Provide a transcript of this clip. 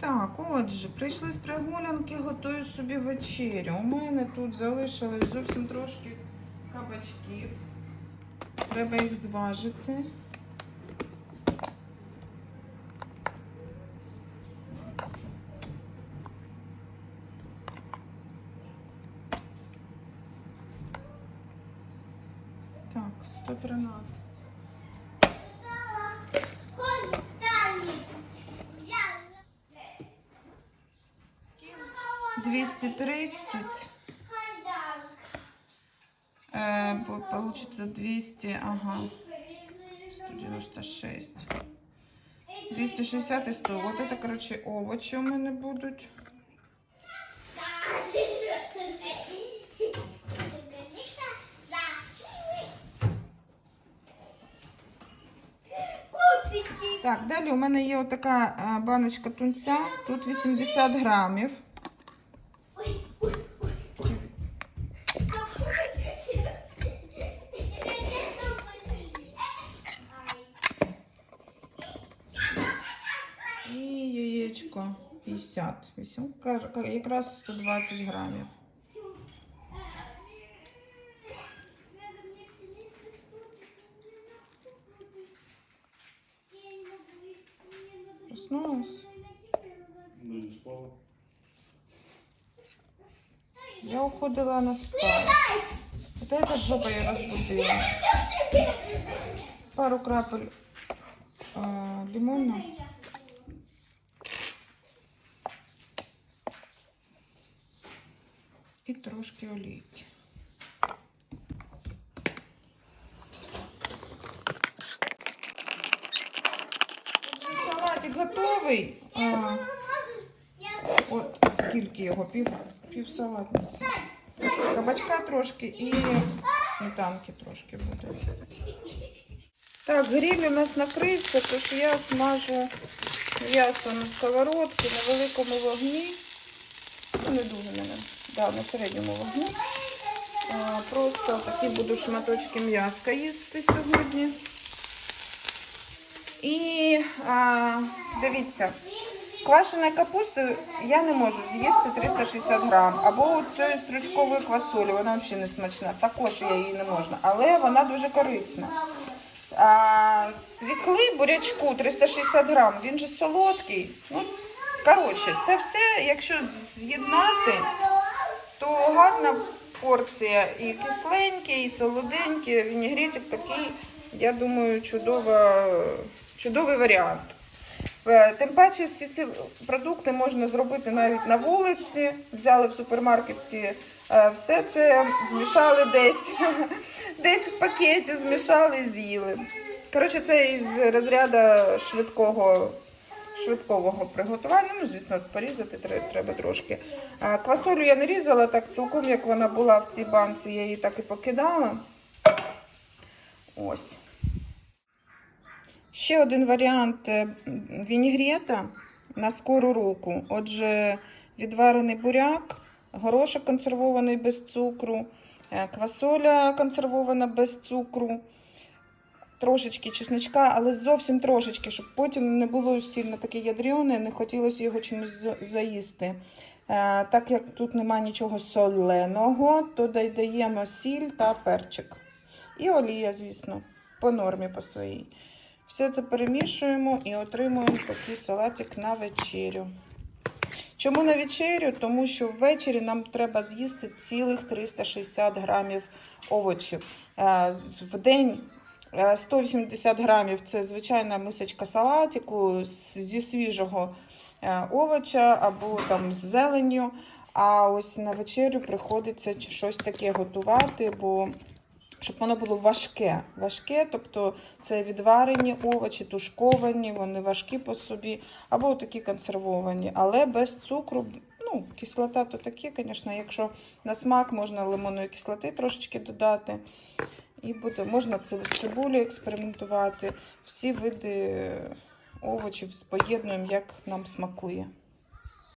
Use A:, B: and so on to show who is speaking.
A: Так, отже, прийшли з прогулянки, готую собі вечерю. У мене тут залишилось зовсім трошки кабачків. Треба їх зважити. Так, 113. 230. Э, по- получится 200, ага, 196. 260 и 100. Вот это, короче, овощи у мене будуть. Так, далі у мене є отака е, баночка тунця. Тут 80 грамів. Яєчко 50. Вісім- кар- ка- Якраз 120 грамів. Проснулась.
B: Ну, не спала.
A: Я уходила на спа. Вот это жопа я разбудила. Пару крапель а, лимона. І трошки олійки. Салатик готовий. А, от скільки його? Пів, пів салатниці. Кабачка трошки і сметанки трошки буде. Так, гриль у нас накрився, тож я смажу м'ясо на сковородці на великому вогні. Ну, не дуже мене. Да, на середньому вогні. Просто такі буду шматочки м'яска їсти сьогодні. І а, дивіться, Квашеної капусти я не можу з'їсти 360 грам. Або цієї стручкової квасолі, вона взагалі не смачна. Також я її не можна, але вона дуже корисна. А, свікли бурячку 360 грам, він же солодкий. Ну, коротше, це все, якщо з'єднати, то гарна порція і кисленьке, і солоденьке. Вінігретик такий, я думаю, чудова, чудовий варіант. Е, Тим паче всі ці продукти можна зробити навіть на вулиці. Взяли в супермаркеті е, все це, змішали десь, десь в пакеті, змішали і з'їли. Коротше, це із розряду швидкого, швидкого приготування. Ну, звісно, порізати треба трошки. Квасолю я не різала так цілком, як вона була в цій банці, я її так і покидала. Ось. Ще один варіант е, вінігрета на скору руку. Отже, відварений буряк, горошок консервований без цукру, е, квасоля консервована без цукру, трошечки чесночка, але зовсім трошечки, щоб потім не було сильно таке ядрене, не хотілося його чимось заїсти. Е, Так як тут немає нічого соленого, то додаємо сіль та перчик. І олія, звісно, по нормі по своїй. Все це перемішуємо і отримуємо такий салатик на вечерю. Чому на вечерю? Тому що ввечері нам треба з'їсти цілих 360 грамів овочів. Е, В день 180 грамів це звичайна мисочка салатику зі свіжого е, овоча або там з зеленню. А ось на вечерю приходиться щось таке готувати, бо щоб воно було важке. Важке, тобто це відварені овочі, тушковані, вони важкі по собі, або такі консервовані, але без цукру. Ну, кислота то таке, звісно, якщо на смак можна лимонної кислоти трошечки додати. І буде, можна з цибулею експериментувати. Всі види овочів поєднуємо, як нам смакує.